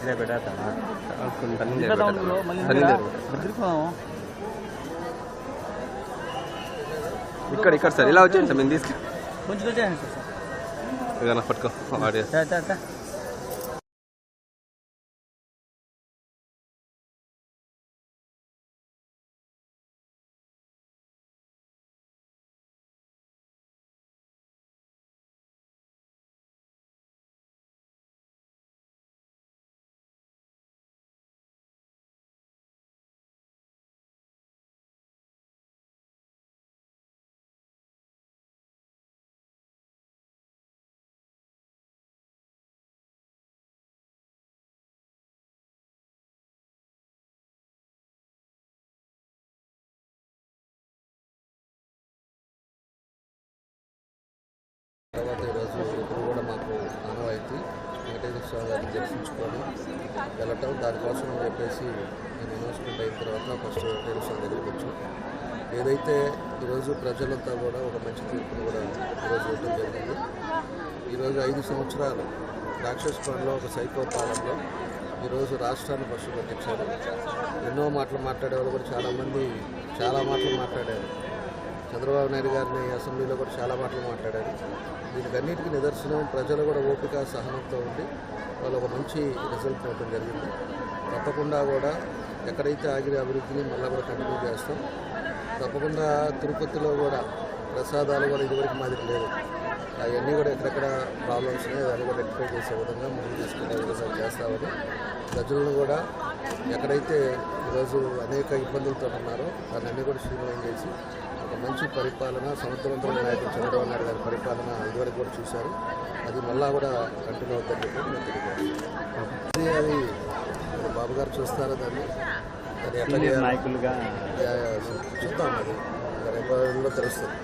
ఇదే పెట్టేస్తాను ఇక్కడ ఇక్కడ సార్ ఇలా వచ్చేయండి సార్ మేము తీసుకు కొంచెం వచ్చేయండి సార్. ఏదైనా పట్టుకో ఆడియో. తర్వాత ఈరోజు ఇప్పుడు కూడా మాకు ఆనవాయితీ వెంకటేశ్వర స్వామి గారిని దర్శించుకొని వెళ్ళటం. దానికోసం అని చెప్పేసి నేను అనౌన్స్మెంట్ అయిన తర్వాత ఫస్ట్ వెంకటేశ్వర స్వామి దగ్గరికి వచ్చాం. ఏదైతే ఈరోజు ప్రజలంతా కూడా ఒక మంచి తీర్పును కూడా ఈరోజు ఇవ్వడం జరిగింది. ఈరోజు ఐదు సంవత్సరాలు రాక్షస్ పనిలో ఒక సైకో పాలనలో ఈరోజు రాష్ట్రాన్ని పశువు ఎన్నో మాటలు మాట్లాడే వాళ్ళు కూడా చాలామంది చాలా మాటలు మాట్లాడారు. చంద్రబాబు నాయుడు గారిని అసెంబ్లీలో కూడా చాలా మాటలు మాట్లాడారు. దీనికి అన్నిటికీ నిదర్శనం ప్రజలు కూడా ఓపిక సహనంతో ఉండి వాళ్ళు ఒక మంచి రిజల్ట్ ఇవ్వడం జరిగింది. తప్పకుండా కూడా ఎక్కడైతే ఆగిన అభివృద్ధిని మళ్ళీ కూడా కంటిన్యూ చేస్తాం. తప్పకుండా తిరుపతిలో కూడా ప్రసాదాలు కూడా ఇదివరకు మాదిరి లేదు అవన్నీ కూడా ఎక్కడెక్కడ ప్రాబ్లమ్స్ ఉన్నాయి అవన్నీ కూడా రెక్టిఫై చేసే విధంగా ముందు తీసుకునే విధంగా చేస్తామని ప్రజలను కూడా ఎక్కడైతే ఈరోజు అనేక ఇబ్బందులతో ఉన్నారో దాన్ని అన్నీ కూడా శ్రీమయం చేసి ఒక మంచి పరిపాలన సమర్థవంతమైన నాయకుడు చంద్రబాబు నాయుడు గారి పరిపాలన ఇదివరకు కూడా చూశారు. అది మళ్ళా కూడా కంటిన్యూ అవుతుందని చెప్పి నేను తెలియజేస్తాను అది బాబు గారు చూస్తారా దాన్ని? ఎట్లా నాయకులుగా చూద్దాం అది రేపు తెలుస్తుంది